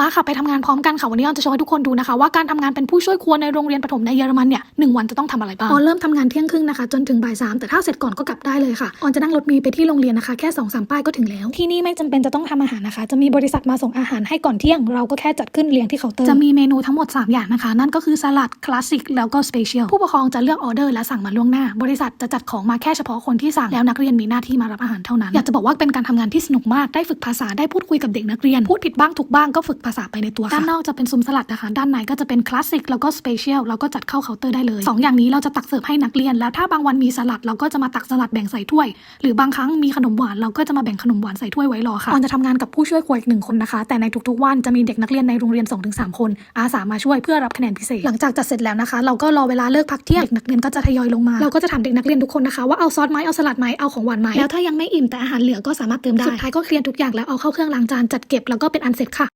มาค่ะไปทำงานพร้อมกันค่ะวันนี้เราจะโชว์ให้ทุกคนดูนะคะ ว่าการทำงานเป็นผู้ช่วยครัวในโรงเรียนประถมในเยอรมันเนี่ยหนึ่งวันจะต้องทำอะไรบ้างออนเริ่มทำงานเที่ยงครึ่งนะคะ จนถึงบ่ายสามแต่ถ้าเสร็จก่อนก็กลับได้เลยค่ะออนจะนั่งรถเมีไปที่โรงเรียนนะคะแค่สองสามป้ายก็ถึงแล้ว ที่นี่ไม่จำเป็นจะต้องทำอาหารนะคะ จะมีบริษัทมาส่งอาหารให้ก่อนเที่ยง เราก็แค่จัดขึ้นเรียงที่เคาน์เตอร์จะมีเมนูทั้งหมด 3 อย่างนะคะ นั่นก็คือสลัดคลาสสิกแล้วก็สเปเชียลผู้ปกครองจะเลือกออเดอร์และสั่งมาล่วงหน้า บริษัทจะจัดของมาแค่เฉพาะคนที่สั่งแล้วนักเรียนมีหน้าที่มารับอาหารเท่านั้นอยากจะบอกว่าเป็นการทำงานที่สนุกมากได้ฝึกภาษาได้พูดคุยกับเด็กนักเรียนพูดผิดบ้างถูกบ้างก็ฝึกภาษาไปในตัวค่ะด้านนอกจะเป็นซุ้มสลัดนะคะ ด้านในก็จะเป็นคลาสสิกแล้วก็สเปเชียลแล้วก็จัดเข้าเคาน์เตอร์ได้เลยสองอย่างนี้เราจะตักเสิร์ฟให้นักเรียน แล้วถ้าบางวันมีสลัดเราก็จะมาตักสลัดแบ่งใส่ถ้วย หรือบางครั้งมีขนมหวานเราก็จะมาแบ่งขนมหวานใส่ถ้วยไว้รอค่ะออนจะทำงานกับผู้ช่วยครัวอีกหนึ่งคนนะคะ แต่ในทุกๆวันจะมีเด็กนักเรียนในโรงเรียน 2-3 คน อาสามาช่วยเพื่อรับคะแนนพิเศษ หลังจากจัดเสร็จแล้วนะคะ เราก็รอเวลาเลิกพักเที่ยงเด็กนักเรียนก็จะทยอยลงมาเราก็จะถามเด็กนักเรียนทุกคนนะคะว่าเอาซอสไหมเอาสลัดไหมเอาของหวานไหมแล้วถ้ายังไม่อิ่มแต่อาหารเหลือก็สามารถเติมได้สุดท้ายก็เคลียร์ทุกอย่างแล้วเอาเข้าเครื่องล้างจานจัดเก็บแล้วก็เป็นอันเสร็จค่ะ